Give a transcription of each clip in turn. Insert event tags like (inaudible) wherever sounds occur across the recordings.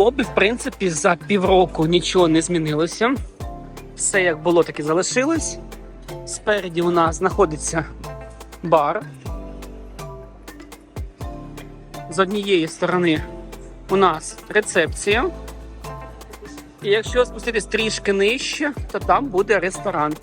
лобі, в принципі, за півроку нічого не змінилося. Все як було, так і залишилось. Спереді у нас знаходиться бар. З однієї сторони у нас рецепція. І якщо спуститись трішки нижче, то там буде ресторан.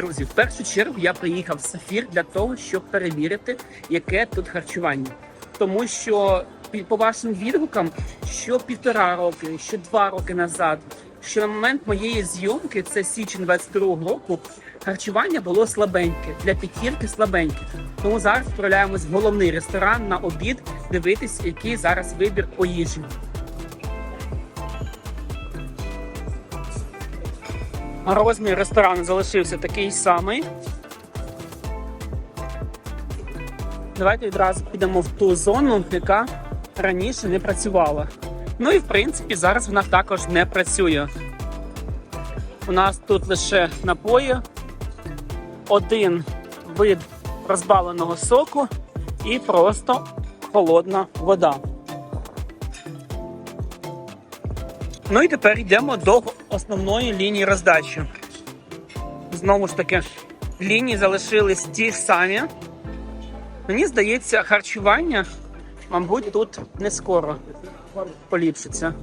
Друзі, в першу чергу я приїхав в Сафір для того, щоб перевірити, яке тут харчування. Тому що по вашим відгукам, що півтора роки, що два роки назад, що на момент моєї зйомки, це січень 22 року, харчування було слабеньке для п'ятірки слабеньке. Тому зараз відправляємось в головний ресторан на обід, дивитись, який зараз вибір по їжі. Розмір ресторану залишився такий самий. Давайте відразу підемо в ту зону, яка раніше не працювала. Ну і в принципі зараз вона також не працює. У нас тут лише напої, один вид розбавленого соку і просто холодна вода. Ну і тепер йдемо до основної лінії роздачі. Знову ж таки, лінії залишились ті самі. Мені здається, харчування, мабуть, тут не скоро поліпшиться.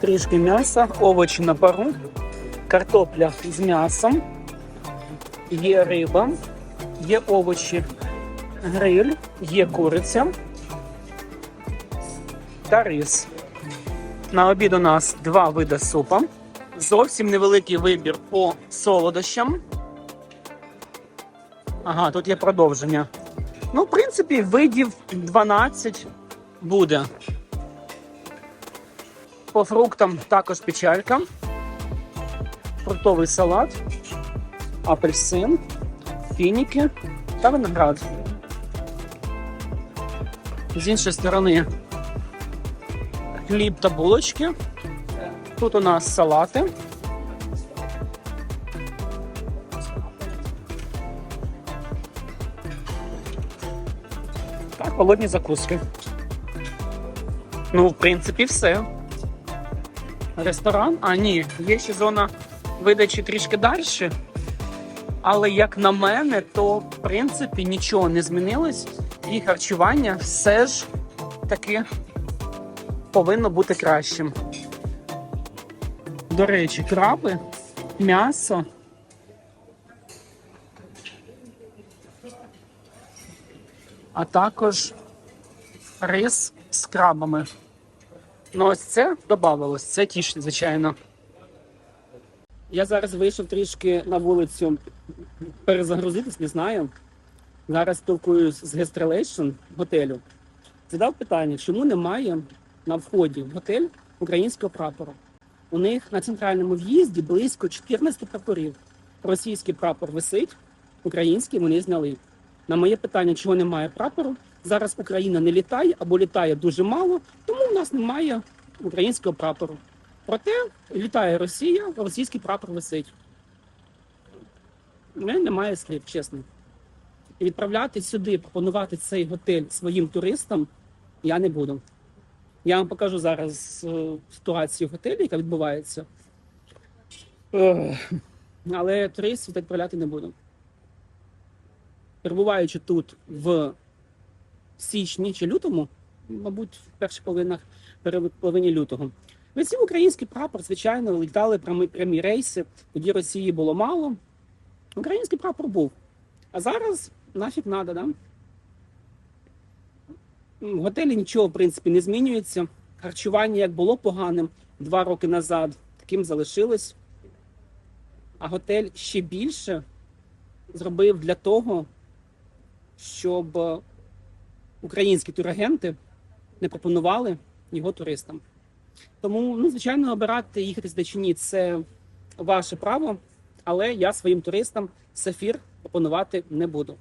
Трішки м'яса, овочі на пару, картопля з м'ясом, є риба, є овочі, гриль, є куриця та рис. На обід у нас два види супа. Зовсім невеликий вибір по солодощам. Ага, тут є продовження. Ну, в принципі, видів 12 буде. По фруктам також печалька. Фруктовий салат, апельсин, фініки та виноград. З іншої сторони хліб та булочки. Тут у нас салати. Та холодні закуски. Ну, в принципі, все. Ресторан? А, ні, є ще зона видачі трішки далі. Але як на мене, то в принципі нічого не змінилось, і харчування все ж таки повинно бути кращим. До речі, краби, м'ясо. А також рис з крабами. Ну, ось це додавалось, це тішить, звичайно. Я зараз вийшов трішки на вулицю перезагрузитись, не знаю. Зараз спілкуюсь з Guest готелю. Задав питання, чому немає на вході в готель українського прапору. У них на центральному в'їзді близько 14 прапорів. Російський прапор висить, український вони зняли. На моє питання, чого немає прапору, зараз Україна не літає або літає дуже мало, тому в нас немає українського прапору. Проте літає Росія, російський прапор висить. У мене немає слів, чесно. Відправляти сюди, пропонувати цей готель своїм туристам я не буду. Я вам покажу зараз е, ситуацію в готелі, яка відбувається. Але туристів відправляти не буду. Перебуваючи тут в січні чи лютому, мабуть, в перших половинах половині лютого. Висів український прапор, звичайно, літали прямі, прямі рейси, тоді Росії було мало. Український прапор був. А зараз нафіг надо, да? В готелі нічого, в принципі, не змінюється. Харчування як було поганим два роки назад, таким залишилось. А готель ще більше зробив для того, щоб е, українські турагенти не пропонували його туристам. Тому, ну, звичайно, обирати їхати сюди чи ні, це ваше право, але я своїм туристам сафір пропонувати не буду.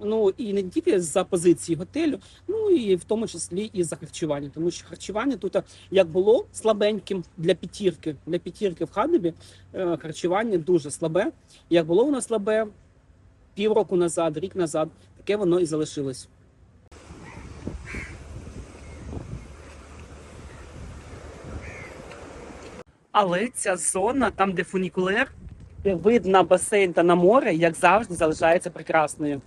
Ну і не тільки за позиції готелю, ну і в тому числі і за харчування. Тому що харчування тут як було слабеньким для п'ятірки, для п'ятірки в Хадебі е, харчування дуже слабе. Як було воно слабе півроку назад, рік назад, таке воно і залишилось. Але ця зона, там, де фунікулер, де вид на басейн та на море, як завжди, залишається прекрасною.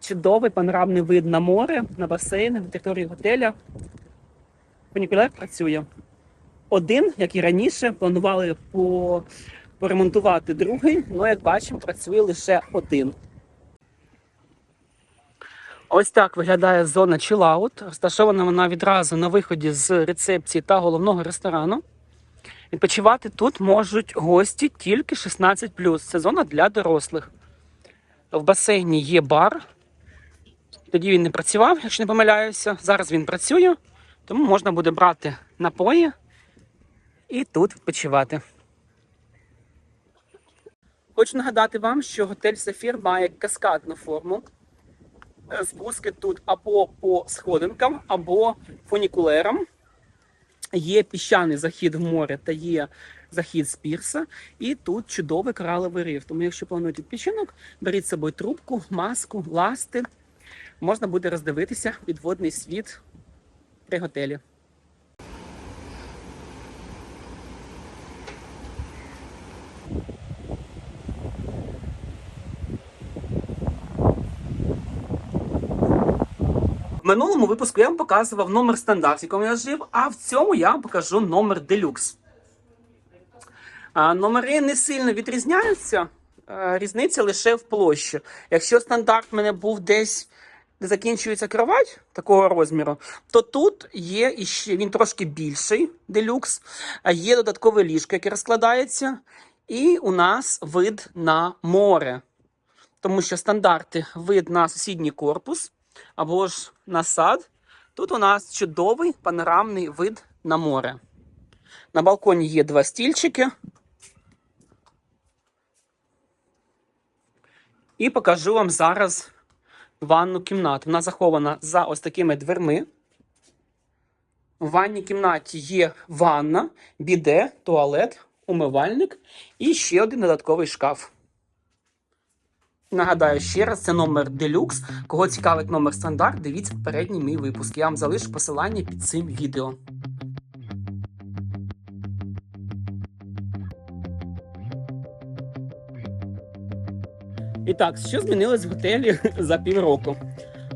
Чудовий панорамний вид на море, на басейн, на території готеля. Фунікулер працює. Один, як і раніше, планували по... поремонтувати другий, але, як бачимо, працює лише один. Ось так виглядає зона чилаут. Розташована вона відразу на виході з рецепції та головного ресторану. Відпочивати тут можуть гості тільки 16 Це зона для дорослих. В басейні є бар. Тоді він не працював, якщо не помиляюся. Зараз він працює, тому можна буде брати напої і тут відпочивати. Хочу нагадати вам, що готель Сафір має каскадну форму. Спуски тут або по сходинкам, або фунікулерам. Є піщаний захід в море та є захід з пірса. І тут чудовий кораловий риф. Тому, якщо плануєте відпочинок, беріть з собою трубку, маску, ласти. Можна буде роздивитися підводний світ при готелі. В минулому випуску я вам показував номер стандарт, в якому я жив, а в цьому я вам покажу номер делюкс. Номери не сильно відрізняються. а, Різниця лише в площі. Якщо стандарт в мене був десь, де закінчується кровать такого розміру, то тут є іще він трошки більший делюкс, є додаткове ліжко, яке розкладається, і у нас вид на море. Тому що стандарти вид на сусідній корпус або ж на сад. Тут у нас чудовий панорамний вид на море. На балконі є два стільчики. І покажу вам зараз ванну кімнату. Вона захована за ось такими дверми. В ванній кімнаті є ванна, біде, туалет, умивальник і ще один додатковий шкаф. Нагадаю ще раз, це номер делюкс. Кого цікавить номер стандарт, дивіться попередній мій випуск. Я вам залишу посилання під цим відео. І так, що змінилось в готелі (laughs) за півроку?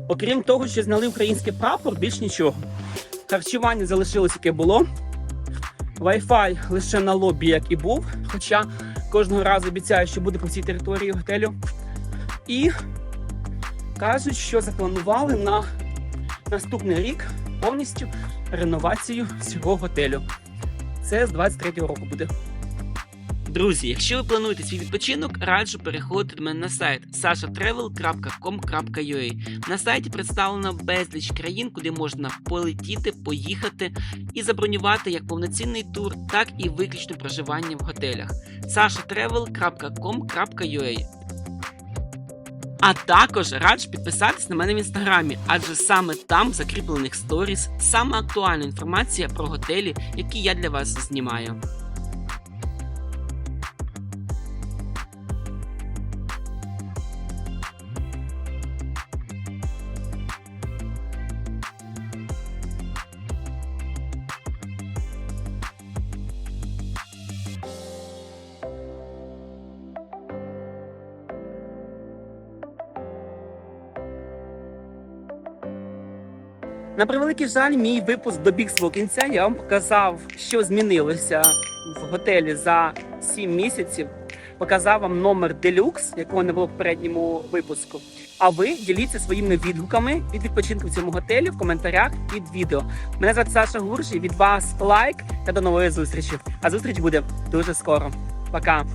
Окрім того, що зняли український прапор, більш нічого. Харчування залишилось, яке було. Wi-Fi лише на лобі, як і був. Хоча кожного разу обіцяю, що буде по всій території готелю. І кажуть, що запланували на наступний рік повністю реновацію всього готелю. Це з 23-го року буде. Друзі, якщо ви плануєте свій відпочинок, раджу переходити до мене на сайт sashatravel.com.ua. На сайті представлено безліч країн, куди можна полетіти, поїхати і забронювати як повноцінний тур, так і виключне проживання в готелях. sashatravel.com.ua а також раджу підписатись на мене в інстаграмі, адже саме там в закріплених сторіс саме актуальна інформація про готелі, які я для вас знімаю. На превеликий жаль, мій випуск добіг свого кінця. Я вам показав, що змінилося в готелі за 7 місяців. Показав вам номер делюкс, якого не було в попередньому випуску. А ви діліться своїми відгуками від відпочинку в цьому готелі в коментарях під відео. Мене звати Саша Гуржі. Від вас лайк та до нової зустрічі. А зустріч буде дуже скоро. Пока.